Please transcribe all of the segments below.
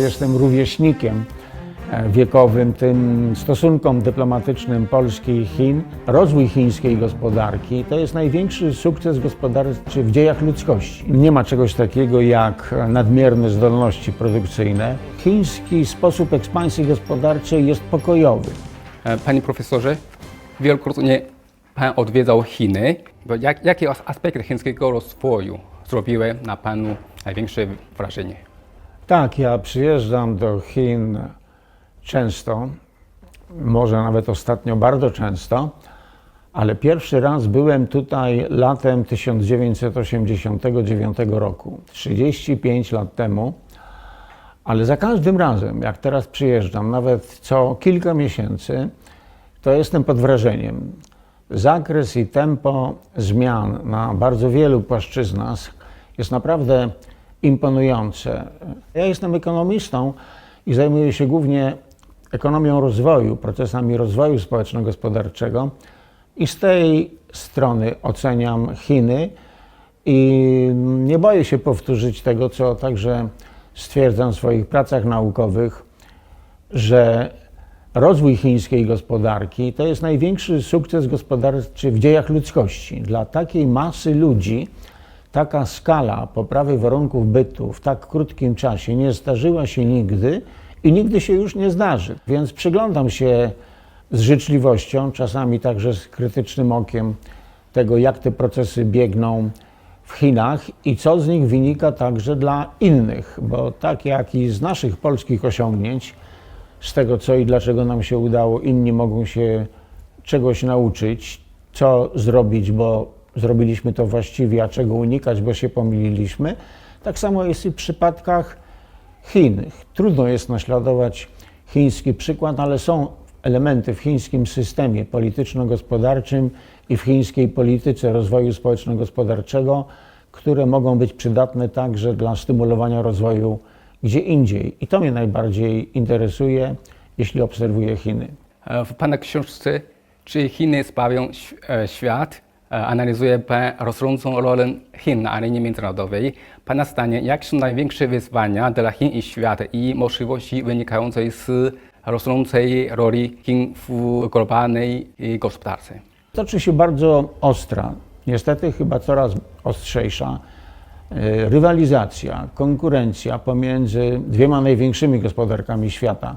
Jestem rówieśnikiem e, wiekowym tym stosunkom dyplomatycznym Polski i Chin. Rozwój chińskiej gospodarki to jest największy sukces gospodarczy w dziejach ludzkości. Nie ma czegoś takiego jak nadmierne zdolności produkcyjne. Chiński sposób ekspansji gospodarczej jest pokojowy. E, Panie profesorze, wielokrotnie Pan odwiedzał Chiny. Jak, jakie as- aspekty chińskiego rozwoju zrobiły na Panu największe wrażenie? Tak, ja przyjeżdżam do Chin często, może nawet ostatnio bardzo często, ale pierwszy raz byłem tutaj latem 1989 roku, 35 lat temu. Ale za każdym razem, jak teraz przyjeżdżam, nawet co kilka miesięcy, to jestem pod wrażeniem. Zakres i tempo zmian na bardzo wielu płaszczyznach jest naprawdę imponujące. Ja jestem ekonomistą i zajmuję się głównie ekonomią rozwoju, procesami rozwoju społeczno-gospodarczego i z tej strony oceniam Chiny i nie boję się powtórzyć tego, co także stwierdzam w swoich pracach naukowych, że rozwój chińskiej gospodarki to jest największy sukces gospodarczy w dziejach ludzkości. Dla takiej masy ludzi taka skala poprawy warunków bytu w tak krótkim czasie nie zdarzyła się nigdy i nigdy się już nie zdarzy. Więc przyglądam się z życzliwością, czasami także z krytycznym okiem tego, jak te procesy biegną w Chinach i co z nich wynika także dla innych, bo tak jak i z naszych polskich osiągnięć, z tego co i dlaczego nam się udało, inni mogą się czegoś nauczyć, co zrobić, bo zrobiliśmy to właściwie, a czego unikać, bo się pomyliliśmy. Tak samo jest i w przypadkach Chin. Trudno jest naśladować chiński przykład, ale są elementy w chińskim systemie polityczno-gospodarczym i w chińskiej polityce rozwoju społeczno-gospodarczego, które mogą być przydatne także dla stymulowania rozwoju gdzie indziej. I to mnie najbardziej interesuje, jeśli obserwuję Chiny. E, W Pana książce Czy Chiny zbawią e, świat? E, analizuje Pan rosnącą rolę Chin na arenie międzynarodowej. Pana zdanie, jakie są największe wyzwania dla Chin i świata i możliwości wynikające z rosnącej roli Chin w globalnej e, gospodarce? Toczy się bardzo ostra, niestety chyba coraz ostrzejsza e, rywalizacja, konkurencja pomiędzy dwiema największymi gospodarkami świata,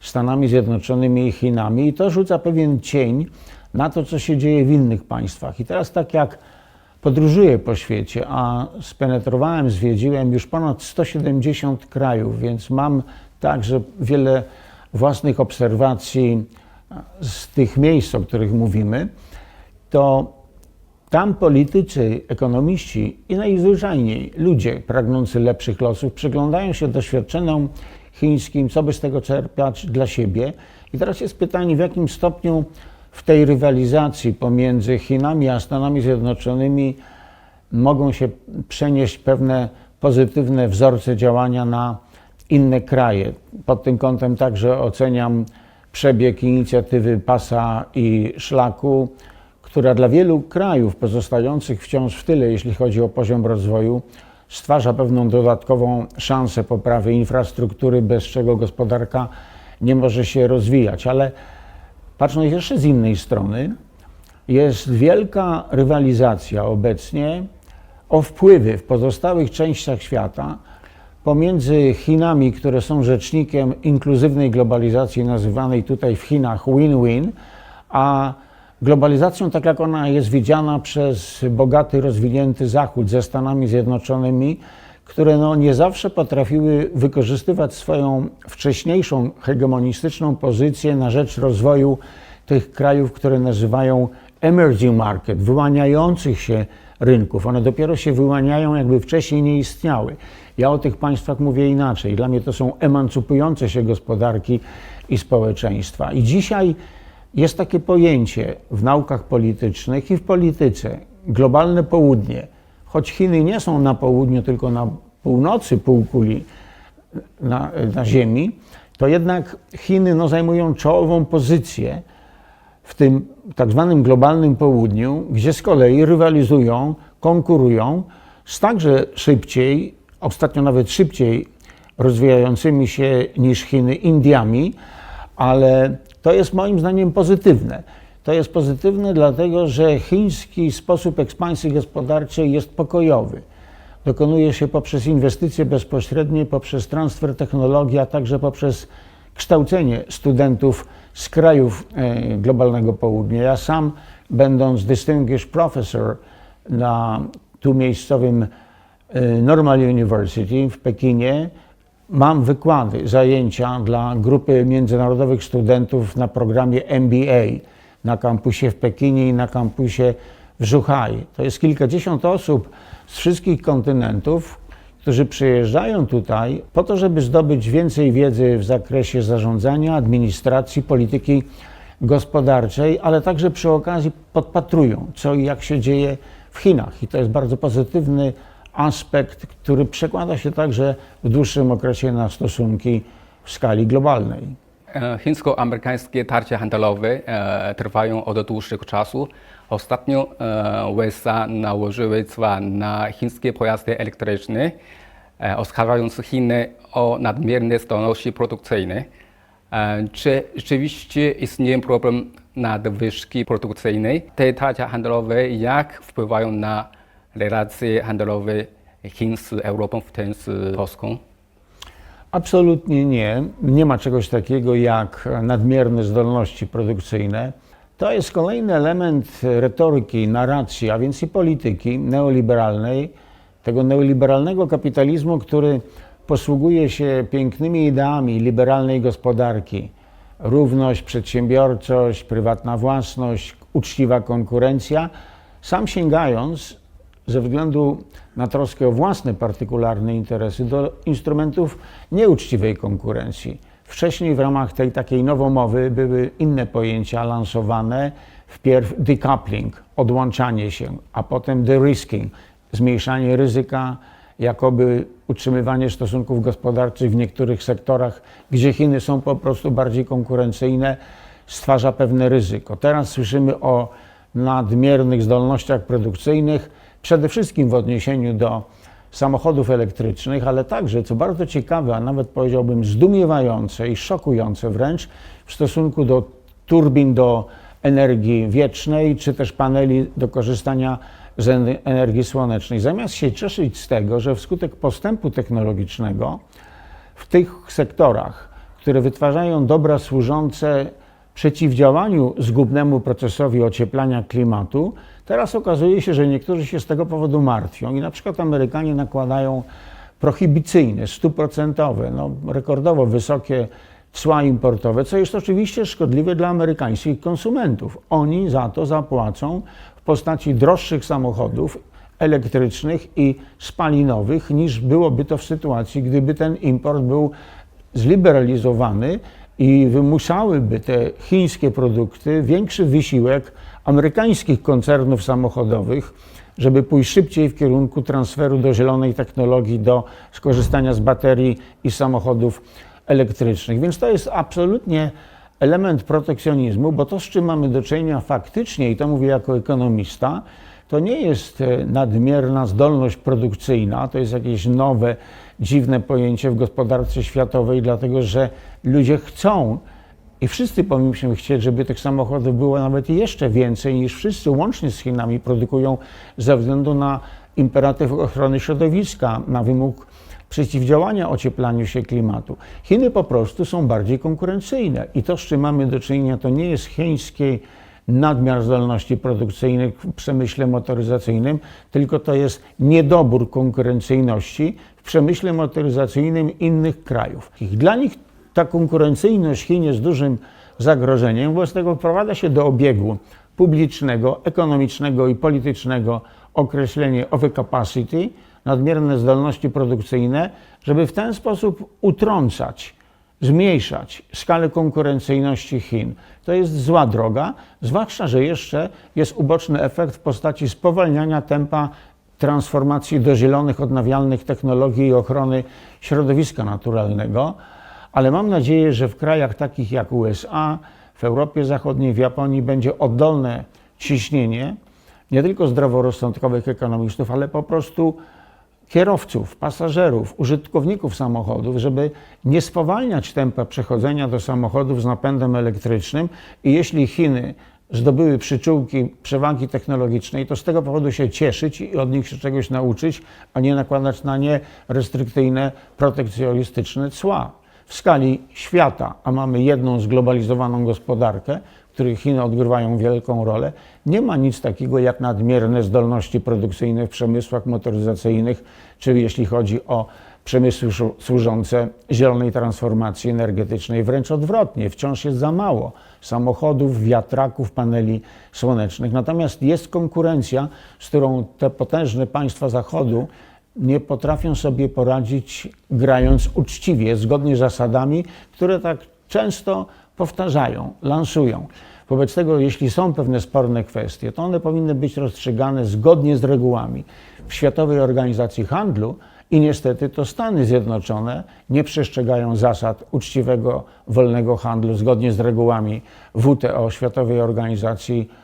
Stanami Zjednoczonymi i Chinami, i to rzuca pewien cień na to, co się dzieje w innych państwach. I teraz, tak jak podróżuję po świecie, a spenetrowałem, zwiedziłem już ponad 170 krajów, więc mam także wiele własnych obserwacji z tych miejsc, o których mówimy, to tam politycy, ekonomiści i najzwyczajniej ludzie pragnący lepszych losów przyglądają się doświadczenom chińskim, co by z tego czerpać dla siebie. I teraz jest pytanie, w jakim stopniu w tej rywalizacji pomiędzy Chinami a Stanami Zjednoczonymi mogą się przenieść pewne pozytywne wzorce działania na inne kraje. Pod tym kątem także oceniam przebieg inicjatywy Pasa i Szlaku, która dla wielu krajów pozostających wciąż w tyle, jeśli chodzi o poziom rozwoju, stwarza pewną dodatkową szansę poprawy infrastruktury, bez czego gospodarka nie może się rozwijać. Ale patrząc jeszcze z innej strony, jest wielka rywalizacja obecnie o wpływy w pozostałych częściach świata pomiędzy Chinami, które są rzecznikiem inkluzywnej globalizacji, nazywanej tutaj w Chinach win-win, a globalizacją, tak jak ona jest widziana przez bogaty, rozwinięty Zachód ze Stanami Zjednoczonymi, które no nie zawsze potrafiły wykorzystywać swoją wcześniejszą hegemonistyczną pozycję na rzecz rozwoju tych krajów, które nazywają emerging market, wyłaniających się rynków. One dopiero się wyłaniają, jakby wcześniej nie istniały. Ja o tych państwach mówię inaczej. Dla mnie to są emancypujące się gospodarki i społeczeństwa. I dzisiaj jest takie pojęcie w naukach politycznych i w polityce globalne południe. Choć Chiny nie są na południu, tylko na północy półkuli na, na Ziemi, to jednak Chiny no, zajmują czołową pozycję w tym tak zwanym globalnym południu, gdzie z kolei rywalizują, konkurują z także szybciej, ostatnio nawet szybciej rozwijającymi się niż Chiny Indiami, ale to jest moim zdaniem pozytywne. To jest pozytywne dlatego, że chiński sposób ekspansji gospodarczej jest pokojowy. Dokonuje się poprzez inwestycje bezpośrednie, poprzez transfer technologii, a także poprzez kształcenie studentów z krajów e, globalnego południa. Ja sam, będąc distinguished professor na tu miejscowym e, Normal University w Pekinie, mam wykłady, zajęcia dla grupy międzynarodowych studentów na programie MBA na kampusie w Pekinie i na kampusie w Żuchaj. To jest kilkadziesiąt osób z wszystkich kontynentów, którzy przyjeżdżają tutaj po to, żeby zdobyć więcej wiedzy w zakresie zarządzania, administracji, polityki gospodarczej, ale także przy okazji podpatrują, co i jak się dzieje w Chinach. I to jest bardzo pozytywny aspekt, który przekłada się także w dłuższym okresie na stosunki w skali globalnej. E, Chińsko-amerykańskie tarcia handlowe e, trwają od dłuższego czasu. Ostatnio e, USA nałożyły cła na chińskie pojazdy elektryczne, oskarżając Chiny o nadmierne zdolności produkcyjne. Czy rzeczywiście istnieje problem nadwyżki produkcyjnej? Te tarcia handlowe jak wpływają na relacje handlowe Chin z Europą, w tym z Polską? Absolutnie nie. Nie ma czegoś takiego jak nadmierne zdolności produkcyjne. To jest kolejny element retoryki, narracji, a więc i polityki neoliberalnej, tego neoliberalnego kapitalizmu, który posługuje się pięknymi ideami liberalnej gospodarki. Równość, przedsiębiorczość, prywatna własność, uczciwa konkurencja, sam sięgając ze względu na troskę o własne partykularne interesy do instrumentów nieuczciwej konkurencji. Wcześniej w ramach tej takiej nowomowy były inne pojęcia lansowane. Wpierw decoupling, odłączanie się, a potem de-risking, zmniejszanie ryzyka, jakoby utrzymywanie stosunków gospodarczych w niektórych sektorach, gdzie Chiny są po prostu bardziej konkurencyjne, stwarza pewne ryzyko. Teraz słyszymy o nadmiernych zdolnościach produkcyjnych, przede wszystkim w odniesieniu do samochodów elektrycznych, ale także, co bardzo ciekawe, a nawet powiedziałbym zdumiewające i szokujące wręcz, w stosunku do turbin do energii wiecznej, czy też paneli do korzystania z en- energii słonecznej. Zamiast się cieszyć z tego, że wskutek postępu technologicznego w tych sektorach, które wytwarzają dobra służące przeciwdziałaniu zgubnemu procesowi ocieplania klimatu, teraz okazuje się, że niektórzy się z tego powodu martwią i na przykład Amerykanie nakładają prohibicyjne, stuprocentowe, no, rekordowo wysokie cła importowe, co jest oczywiście szkodliwe dla amerykańskich konsumentów. Oni za to zapłacą w postaci droższych samochodów elektrycznych i spalinowych, niż byłoby to w sytuacji, gdyby ten import był zliberalizowany i wymuszałyby te chińskie produkty większy wysiłek amerykańskich koncernów samochodowych, żeby pójść szybciej w kierunku transferu do zielonej technologii, do skorzystania z baterii i samochodów elektrycznych. Więc to jest absolutnie element protekcjonizmu, bo to, z czym mamy do czynienia faktycznie, i to mówię jako ekonomista, to nie jest e, nadmierna zdolność produkcyjna, to jest jakieś nowe, dziwne pojęcie w gospodarce światowej, dlatego że ludzie chcą i wszyscy powinniśmy chcieć, żeby tych samochodów było nawet jeszcze więcej niż wszyscy łącznie z Chinami produkują ze względu na imperatyw ochrony środowiska, na wymóg przeciwdziałania ocieplaniu się klimatu. Chiny po prostu są bardziej konkurencyjne i to, z czym mamy do czynienia, to nie jest chińskiej nadmiar zdolności produkcyjnych w przemyśle motoryzacyjnym, tylko to jest niedobór konkurencyjności w przemyśle motoryzacyjnym innych krajów. Dla nich ta konkurencyjność Chin jest dużym zagrożeniem, wobec tego wprowadza się do obiegu publicznego, ekonomicznego i politycznego określenie overcapacity, nadmierne zdolności produkcyjne, żeby w ten sposób utrącać zmniejszać skalę konkurencyjności Chin. To jest zła droga, zwłaszcza, że jeszcze jest uboczny efekt w postaci spowalniania tempa transformacji do zielonych, odnawialnych technologii i ochrony środowiska naturalnego. Ale mam nadzieję, że w krajach takich jak USA, w Europie Zachodniej, w Japonii będzie oddolne ciśnienie nie tylko zdroworozsądkowych ekonomistów, ale po prostu kierowców, pasażerów, użytkowników samochodów, żeby nie spowalniać tempa przechodzenia do samochodów z napędem elektrycznym i jeśli Chiny zdobyły przyczółki przewagi technologicznej, to z tego powodu się cieszyć i od nich się czegoś nauczyć, a nie nakładać na nie restrykcyjne, protekcjonistyczne cła. W skali świata, a mamy jedną zglobalizowaną gospodarkę, w której Chiny odgrywają wielką rolę, nie ma nic takiego jak nadmierne zdolności produkcyjne w przemysłach motoryzacyjnych, czy jeśli chodzi o przemysły służące zielonej transformacji energetycznej. Wręcz odwrotnie, wciąż jest za mało samochodów, wiatraków, paneli słonecznych. Natomiast jest konkurencja, z którą te potężne państwa Zachodu nie potrafią sobie poradzić, grając uczciwie, zgodnie z zasadami, które tak często powtarzają, lansują. Wobec tego, jeśli są pewne sporne kwestie, to one powinny być rozstrzygane zgodnie z regułami. W Światowej Organizacji Handlu i niestety to Stany Zjednoczone nie przestrzegają zasad uczciwego, wolnego handlu zgodnie z regułami WTO, Światowej Organizacji Handlu,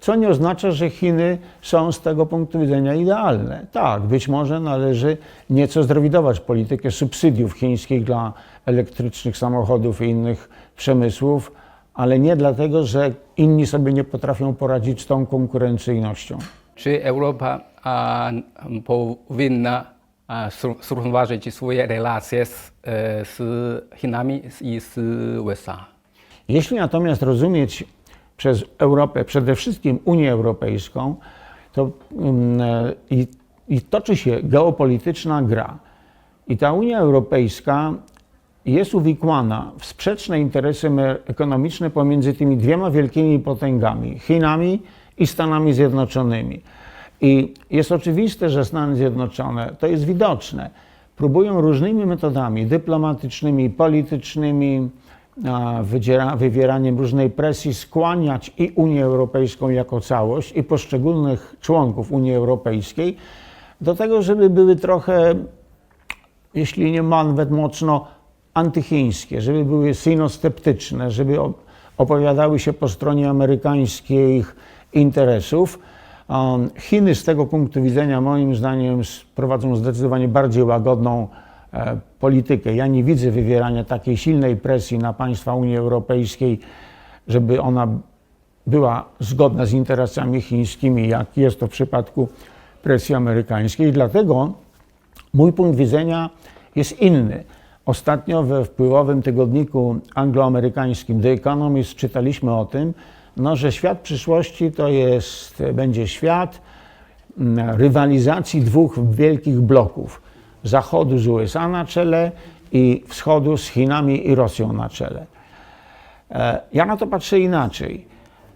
co nie oznacza, że Chiny są z tego punktu widzenia idealne. Tak, być może należy nieco zrewidować politykę subsydiów chińskich dla elektrycznych samochodów i innych przemysłów, ale nie dlatego, że inni sobie nie potrafią poradzić z tą konkurencyjnością. Czy Europa a, powinna zrównoważyć swoje relacje z, e, z Chinami i z USA? Jeśli natomiast rozumieć przez Europę, przede wszystkim Unię Europejską, to mm, i, i toczy się geopolityczna gra. I ta Unia Europejska jest uwikłana w sprzeczne interesy ekonomiczne pomiędzy tymi dwiema wielkimi potęgami Chinami i Stanami Zjednoczonymi. I jest oczywiste, że Stany Zjednoczone, to jest widoczne, próbują różnymi metodami dyplomatycznymi, politycznymi, wywieraniem różnej presji skłaniać i Unię Europejską jako całość, i poszczególnych członków Unii Europejskiej do tego, żeby były trochę jeśli nie ma nawet mocno antychińskie, żeby były synosceptyczne, żeby opowiadały się po stronie amerykańskich interesów. Um, Chiny z tego punktu widzenia moim zdaniem prowadzą zdecydowanie bardziej łagodną politykę. Ja nie widzę wywierania takiej silnej presji na państwa Unii Europejskiej, żeby ona była zgodna z interesami chińskimi, jak jest to w przypadku presji amerykańskiej. Dlatego Mój punkt widzenia jest inny. Ostatnio we wpływowym tygodniku angloamerykańskim The Economist czytaliśmy o tym, no, że świat przyszłości to jest, będzie świat mm, rywalizacji dwóch wielkich bloków. Zachodu z USA na czele i wschodu z Chinami i Rosją na czele. E, Ja na to patrzę inaczej.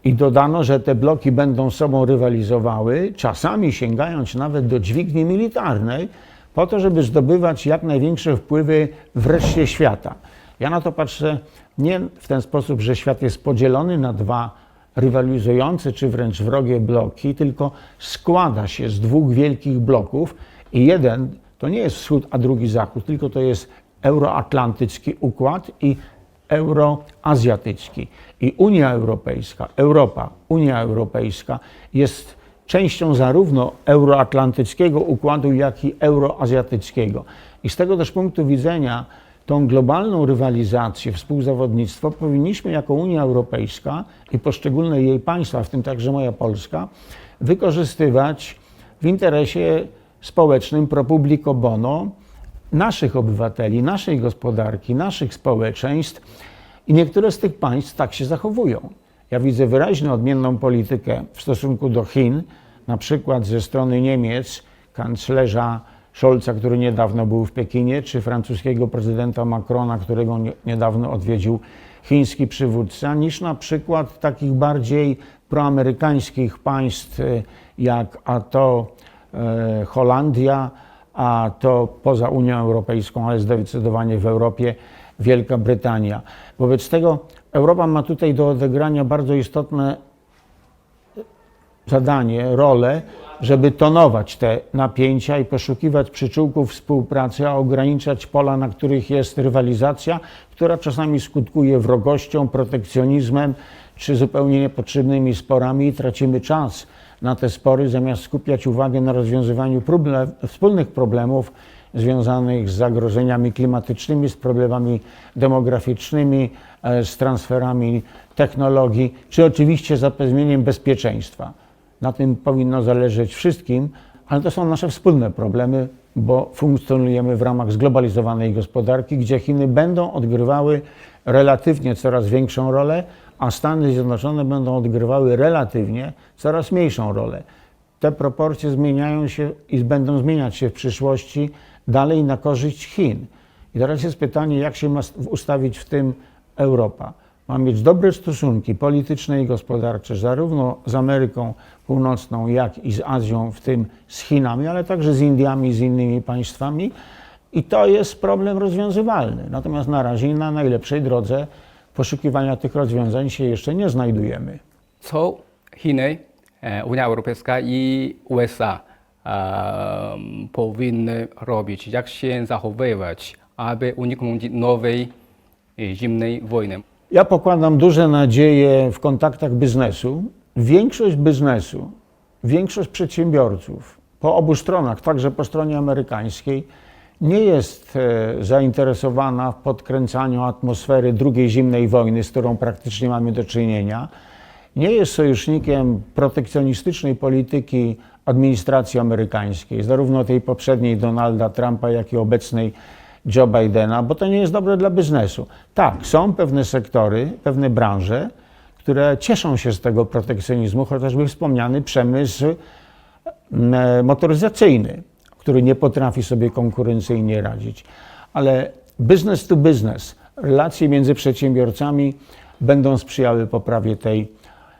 I dodano, że te bloki będą sobą rywalizowały, czasami sięgając nawet do dźwigni militarnej, po to, żeby zdobywać jak największe wpływy w reszcie świata. Ja na to patrzę nie w ten sposób, że świat jest podzielony na dwa rywalizujące czy wręcz wrogie bloki, tylko składa się z dwóch wielkich bloków i jeden to nie jest wschód, a drugi zachód, tylko to jest euroatlantycki układ i euroazjatycki. I Unia Europejska, Europa, Unia Europejska jest częścią zarówno euroatlantyckiego układu, jak i euroazjatyckiego. I z tego też punktu widzenia tą globalną rywalizację, współzawodnictwo powinniśmy jako Unia Europejska i poszczególne jej państwa, w tym także moja Polska, wykorzystywać w interesie społecznym pro publico bono naszych obywateli, naszej gospodarki, naszych społeczeństw i niektóre z tych państw tak się zachowują. Ja widzę wyraźnie odmienną politykę w stosunku do Chin, na przykład ze strony Niemiec, kanclerza Scholza, który niedawno był w Pekinie, czy francuskiego prezydenta Macrona, którego nie- niedawno odwiedził chiński przywódca, niż na przykład takich bardziej proamerykańskich państw, y, jak a to Holandia, a to poza Unią Europejską, ale zdecydowanie w Europie Wielka Brytania. Wobec tego Europa ma tutaj do odegrania bardzo istotne zadanie, rolę, żeby tonować te napięcia i poszukiwać przyczółków współpracy, a ograniczać pola, na których jest rywalizacja, która czasami skutkuje wrogością, protekcjonizmem czy zupełnie niepotrzebnymi sporami i tracimy czas na te spory, zamiast skupiać uwagę na rozwiązywaniu problem, wspólnych problemów związanych z zagrożeniami klimatycznymi, z problemami demograficznymi, e, z transferami technologii, czy oczywiście zapewnieniem bezpieczeństwa. Na tym powinno zależeć wszystkim, ale to są nasze wspólne problemy, bo funkcjonujemy w ramach zglobalizowanej gospodarki, gdzie Chiny będą odgrywały relatywnie coraz większą rolę, a Stany Zjednoczone będą odgrywały relatywnie coraz mniejszą rolę. Te proporcje zmieniają się i będą zmieniać się w przyszłości dalej na korzyść Chin. I teraz jest pytanie, jak się ma ustawić w tym Europa. Ma mieć dobre stosunki polityczne i gospodarcze, zarówno z Ameryką Północną, jak i z Azją, w tym z Chinami, ale także z Indiami, z innymi państwami. I to jest problem rozwiązywalny. Natomiast na razie na najlepszej drodze poszukiwania tych rozwiązań się jeszcze nie znajdujemy. Co Chiny, e, Unia Europejska i USA em, powinny robić? Jak się zachowywać, aby uniknąć nowej e, zimnej wojny? Ja pokładam duże nadzieje w kontaktach biznesu. Większość biznesu, większość przedsiębiorców po obu stronach, także po stronie amerykańskiej, nie jest e, zainteresowana w podkręcaniu atmosfery drugiej zimnej wojny, z którą praktycznie mamy do czynienia. Nie jest sojusznikiem protekcjonistycznej polityki administracji amerykańskiej, zarówno tej poprzedniej Donalda Trumpa, jak i obecnej Joe Bidena, bo to nie jest dobre dla biznesu. Tak, są pewne sektory, pewne branże, które cieszą się z tego protekcjonizmu, chociażby wspomniany przemysł e, motoryzacyjny, który nie potrafi sobie konkurencyjnie radzić. Ale business to business, relacje między przedsiębiorcami będą sprzyjały poprawie tej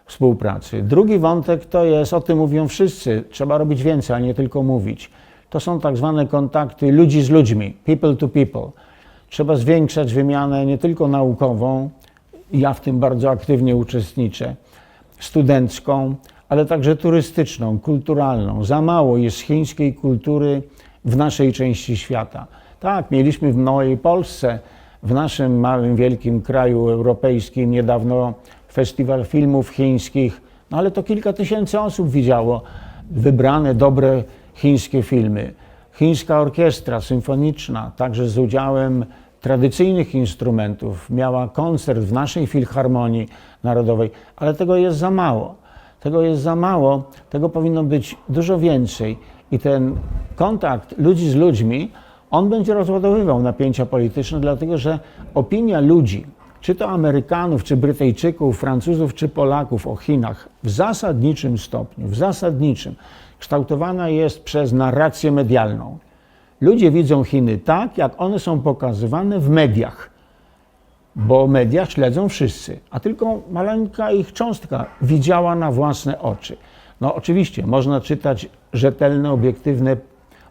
współpracy. Drugi wątek to jest, o tym mówią wszyscy, trzeba robić więcej, a nie tylko mówić. To są tak zwane kontakty ludzi z ludźmi, people to people. Trzeba zwiększać wymianę nie tylko naukową, ja w tym bardzo aktywnie uczestniczę, studencką, ale także turystyczną, kulturalną. Za mało jest chińskiej kultury w naszej części świata. Tak, mieliśmy w małej Polsce, w naszym małym, wielkim kraju europejskim niedawno festiwal filmów chińskich, no ale to kilka tysięcy osób widziało wybrane, dobre chińskie filmy. Chińska orkiestra symfoniczna, także z udziałem tradycyjnych instrumentów, miała koncert w naszej Filharmonii Narodowej, ale tego jest za mało. Tego jest za mało, tego powinno być dużo więcej. I ten kontakt ludzi z ludźmi, on będzie rozładowywał napięcia polityczne, dlatego że opinia ludzi, czy to Amerykanów, czy Brytyjczyków, Francuzów, czy Polaków o Chinach w zasadniczym stopniu, w zasadniczym, kształtowana jest przez narrację medialną. Ludzie widzą Chiny tak, jak one są pokazywane w mediach, bo media śledzą wszyscy, a tylko maleńka ich cząstka widziała na własne oczy. No oczywiście można czytać rzetelne, obiektywne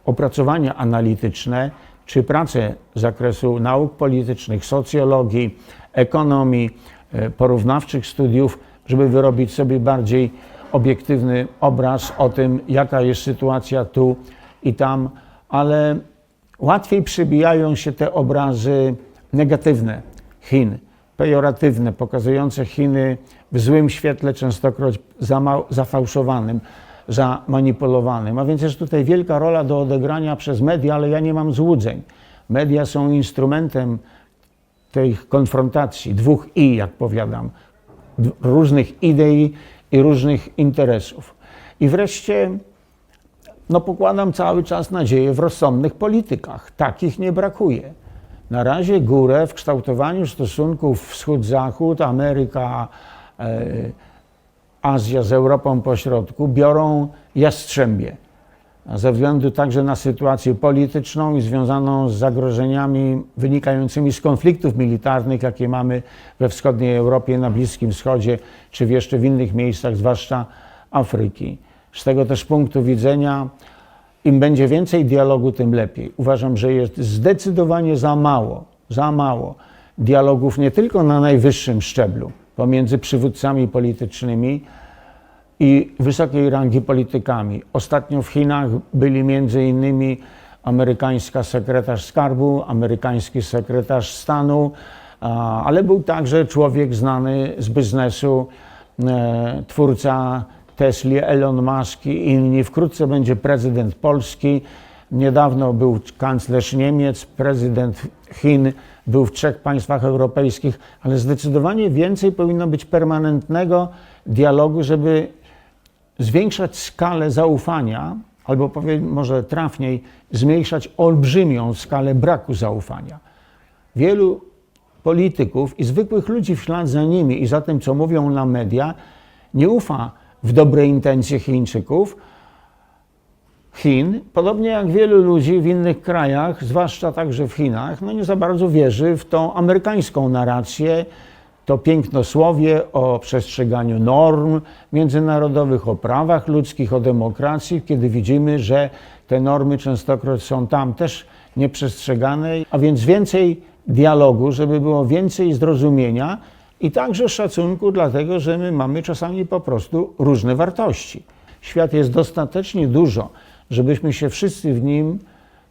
opracowania analityczne czy prace z zakresu nauk politycznych, socjologii, ekonomii, e, porównawczych studiów, żeby wyrobić sobie bardziej obiektywny obraz o tym, jaka jest sytuacja tu i tam, ale łatwiej przybijają się te obrazy negatywne Chin, pejoratywne, pokazujące Chiny w złym świetle, częstokroć zafałszowanym, zamanipulowanym. A więc jest tutaj wielka rola do odegrania przez media, ale ja nie mam złudzeń. Media są instrumentem tej konfrontacji, dwóch i, jak powiadam, różnych idei i różnych interesów. I wreszcie, no pokładam cały czas nadzieję w rozsądnych politykach. Takich nie brakuje. Na razie górę w kształtowaniu stosunków wschód-zachód, Ameryka, e, Azja z Europą pośrodku biorą jastrzębie. Ze względu także na sytuację polityczną i związaną z zagrożeniami wynikającymi z konfliktów militarnych, jakie mamy we wschodniej Europie, na Bliskim Wschodzie, czy jeszcze w innych miejscach, zwłaszcza Afryki. Z tego też punktu widzenia, im będzie więcej dialogu, tym lepiej. Uważam, że jest zdecydowanie za mało, za mało dialogów nie tylko na najwyższym szczeblu pomiędzy przywódcami politycznymi i wysokiej rangi politykami. Ostatnio w Chinach byli między innymi amerykańska sekretarz skarbu, amerykański sekretarz stanu, ale był także człowiek znany z biznesu, e, twórca Tesli, Elon Musk i inni. Wkrótce będzie prezydent Polski. Niedawno był kanclerz Niemiec, prezydent Chin, był w trzech państwach europejskich, ale zdecydowanie więcej powinno być permanentnego dialogu, żeby zwiększać skalę zaufania, albo powiem może trafniej, zmniejszać olbrzymią skalę braku zaufania. Wielu polityków i zwykłych ludzi w ślad za nimi i za tym, co mówią na media, nie ufa w dobre intencje Chińczyków, Chin, podobnie jak wielu ludzi w innych krajach, zwłaszcza także w Chinach, no nie za bardzo wierzy w tą amerykańską narrację, to pięknosłowie o przestrzeganiu norm międzynarodowych, o prawach ludzkich, o demokracji, kiedy widzimy, że te normy częstokroć są tam też nieprzestrzegane, a więc więcej dialogu, żeby było więcej zrozumienia i także szacunku, dlatego że my mamy czasami po prostu różne wartości. Świat jest dostatecznie dużo, żebyśmy się wszyscy w nim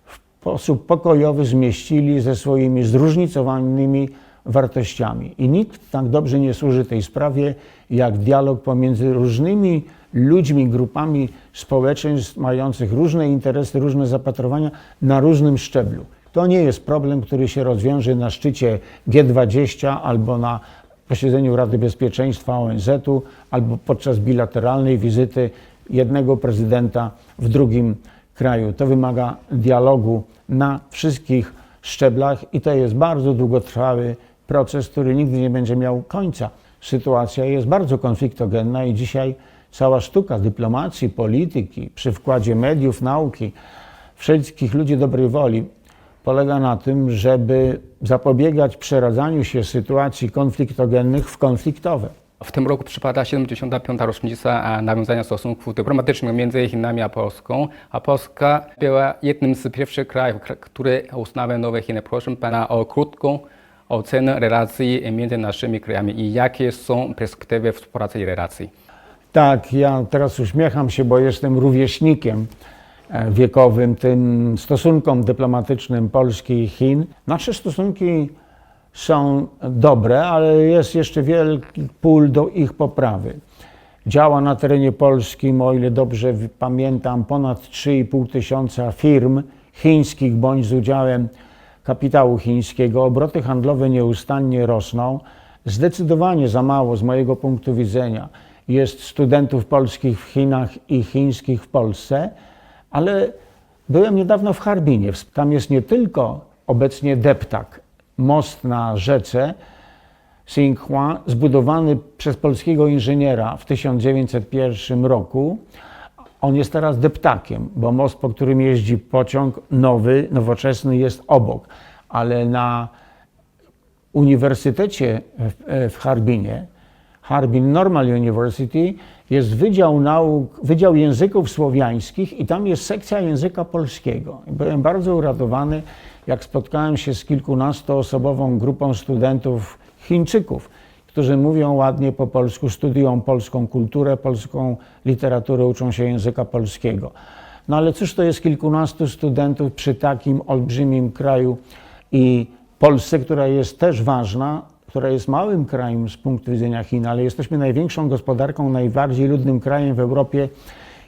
w sposób pokojowy zmieścili ze swoimi zróżnicowanymi wartościami. I nikt tak dobrze nie służy tej sprawie, jak dialog pomiędzy różnymi ludźmi, grupami społeczeństw mających różne interesy, różne zapatrowania na różnym szczeblu. To nie jest problem, który się rozwiąże na szczycie G20 albo na posiedzeniu Rady Bezpieczeństwa ONZ-u albo podczas bilateralnej wizyty jednego prezydenta w drugim kraju. To wymaga dialogu na wszystkich szczeblach i to jest bardzo długotrwały proces, który nigdy nie będzie miał końca. Sytuacja jest bardzo konfliktogenna i dzisiaj cała sztuka dyplomacji, polityki, przy wkładzie mediów, nauki, wszystkich ludzi dobrej woli polega na tym, żeby zapobiegać przeradzaniu się sytuacji konfliktogennych w konfliktowe. W tym roku przypada 75. rocznica nawiązania stosunków dyplomatycznych między Chinami a Polską, a Polska była jednym z pierwszych krajów, kra- które uznały nowe Chiny. Proszę Pana o krótką ocenę relacji między naszymi krajami i jakie są perspektywy współpracy i relacji. Tak, ja teraz uśmiecham się, bo jestem rówieśnikiem wiekowym tym stosunkom dyplomatycznym Polski i Chin. Nasze stosunki są dobre, ale jest jeszcze wielki pól do ich poprawy. Działa na terenie Polski, o ile dobrze pamiętam, ponad 3,5 tysiąca firm chińskich bądź z udziałem kapitału chińskiego. Obroty handlowe nieustannie rosną. Zdecydowanie za mało z mojego punktu widzenia jest studentów polskich w Chinach i chińskich w Polsce, ale byłem niedawno w Harbinie. Tam jest nie tylko obecnie deptak, most na rzece Xinhua, zbudowany przez polskiego inżyniera w 1901 roku. On jest teraz deptakiem, bo most, po którym jeździ pociąg nowy, nowoczesny jest obok, ale na uniwersytecie w, w Harbinie, Harbin Normal University, jest Wydział Nauk, Wydział Języków Słowiańskich i tam jest sekcja języka polskiego. Byłem bardzo uradowany, jak spotkałem się z kilkunastoosobową grupą studentów Chińczyków, którzy mówią ładnie po polsku, studiują polską kulturę, polską literaturę, uczą się języka polskiego. No ale cóż to jest kilkunastu studentów przy takim olbrzymim kraju i Polsce, która jest też ważna, która jest małym krajem z punktu widzenia Chin, ale jesteśmy największą gospodarką, najbardziej ludnym krajem w Europie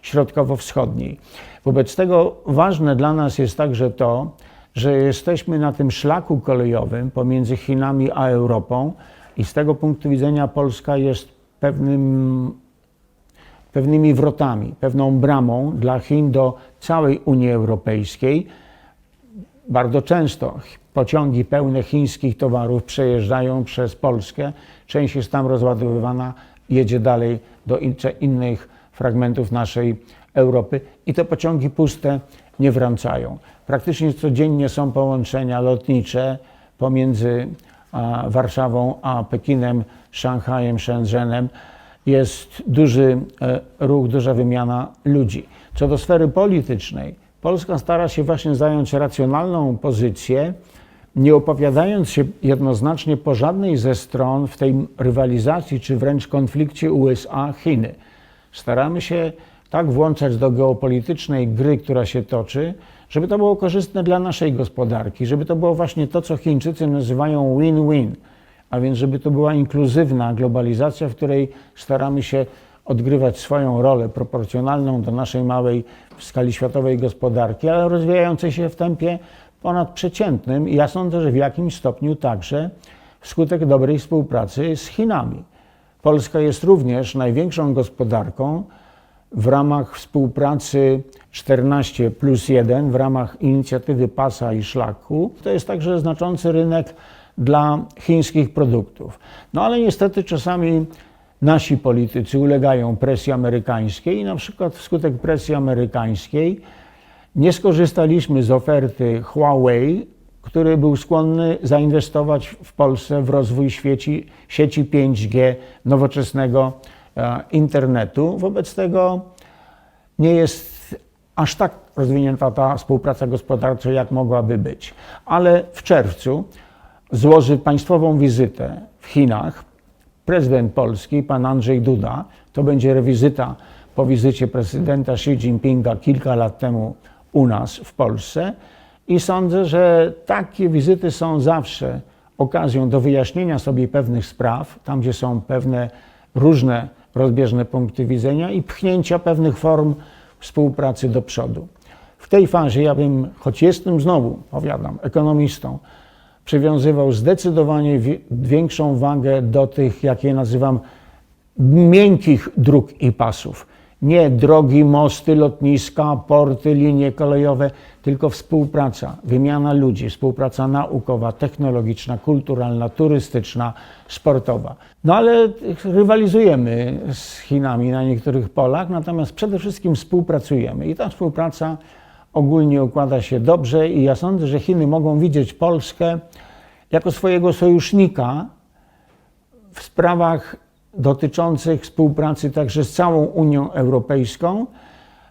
Środkowo-Wschodniej. Wobec tego ważne dla nas jest także to, że jesteśmy na tym szlaku kolejowym pomiędzy Chinami a Europą i z tego punktu widzenia Polska jest pewnym pewnymi wrotami, pewną bramą dla Chin do całej Unii Europejskiej. Bardzo często pociągi pełne chińskich towarów przejeżdżają przez Polskę. Część jest tam rozładowywana, jedzie dalej do innych fragmentów naszej Europy i te pociągi puste nie wracają. Praktycznie codziennie są połączenia lotnicze pomiędzy Warszawą a Pekinem, Szanghajem, Shenzhenem jest duży e, ruch, duża wymiana ludzi. Co do sfery politycznej, Polska stara się właśnie zająć racjonalną pozycję, nie opowiadając się jednoznacznie po żadnej ze stron w tej rywalizacji czy wręcz konflikcie USA-Chiny. Staramy się tak włączać do geopolitycznej gry, która się toczy, żeby to było korzystne dla naszej gospodarki, żeby to było właśnie to, co Chińczycy nazywają win-win a więc żeby to była inkluzywna globalizacja, w której staramy się odgrywać swoją rolę proporcjonalną do naszej małej w skali światowej gospodarki, ale rozwijającej się w tempie ponadprzeciętnym i ja sądzę, że w jakimś stopniu także wskutek dobrej współpracy z Chinami. Polska jest również największą gospodarką w ramach współpracy 14 plus 1, w ramach inicjatywy Pasa i Szlaku. To jest także znaczący rynek dla chińskich produktów. No ale niestety czasami nasi politycy ulegają presji amerykańskiej i na przykład wskutek presji amerykańskiej nie skorzystaliśmy z oferty Huawei, który był skłonny zainwestować w Polsce w rozwój sieci, sieci 5G, nowoczesnego e, internetu. Wobec tego nie jest aż tak rozwinięta ta współpraca gospodarcza, jak mogłaby być. Ale w czerwcu złoży państwową wizytę w Chinach prezydent Polski, pan Andrzej Duda. To będzie wizyta po wizycie prezydenta Xi Jinpinga kilka lat temu u nas w Polsce. I sądzę, że takie wizyty są zawsze okazją do wyjaśnienia sobie pewnych spraw, tam gdzie są pewne różne rozbieżne punkty widzenia i pchnięcia pewnych form współpracy do przodu. W tej fazie ja bym, choć jestem znowu, powiadam, ekonomistą, przywiązywał zdecydowanie wi- większą wagę do tych, jak je nazywam, miękkich dróg i pasów. Nie drogi, mosty, lotniska, porty, linie kolejowe, tylko współpraca, wymiana ludzi, współpraca naukowa, technologiczna, kulturalna, turystyczna, sportowa. No ale rywalizujemy z Chinami na niektórych polach, natomiast przede wszystkim współpracujemy i ta współpraca ogólnie układa się dobrze i ja sądzę, że Chiny mogą widzieć Polskę jako swojego sojusznika w sprawach dotyczących współpracy także z całą Unią Europejską.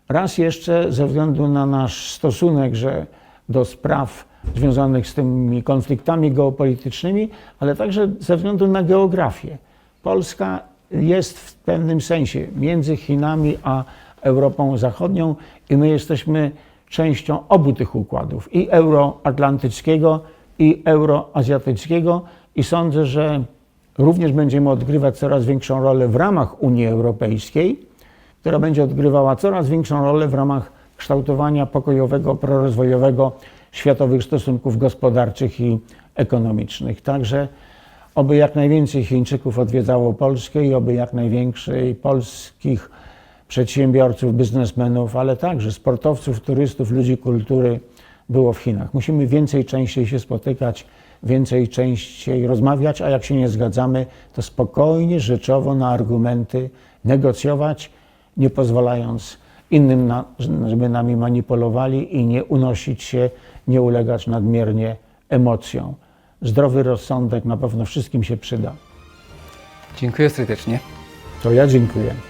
Raz jeszcze ze względu na nasz stosunek, że do spraw związanych z tymi konfliktami geopolitycznymi, ale także ze względu na geografię. Polska jest w pewnym sensie między Chinami a Europą Zachodnią i my jesteśmy częścią obu tych układów, i euroatlantyckiego, i euroazjatyckiego i sądzę, że również będziemy odgrywać coraz większą rolę w ramach Unii Europejskiej, która będzie odgrywała coraz większą rolę w ramach kształtowania pokojowego, prorozwojowego światowych stosunków gospodarczych i ekonomicznych. Także oby jak najwięcej Chińczyków odwiedzało Polskę i oby jak najwięcej polskich przedsiębiorców, biznesmenów, ale także sportowców, turystów, ludzi kultury było w Chinach. Musimy więcej, częściej się spotykać, więcej, częściej rozmawiać, a jak się nie zgadzamy, to spokojnie, rzeczowo na argumenty negocjować, nie pozwalając innym, na, żeby nami manipulowali i nie unosić się, nie ulegać nadmiernie emocjom. Zdrowy rozsądek na pewno wszystkim się przyda. Dziękuję serdecznie. To ja dziękuję.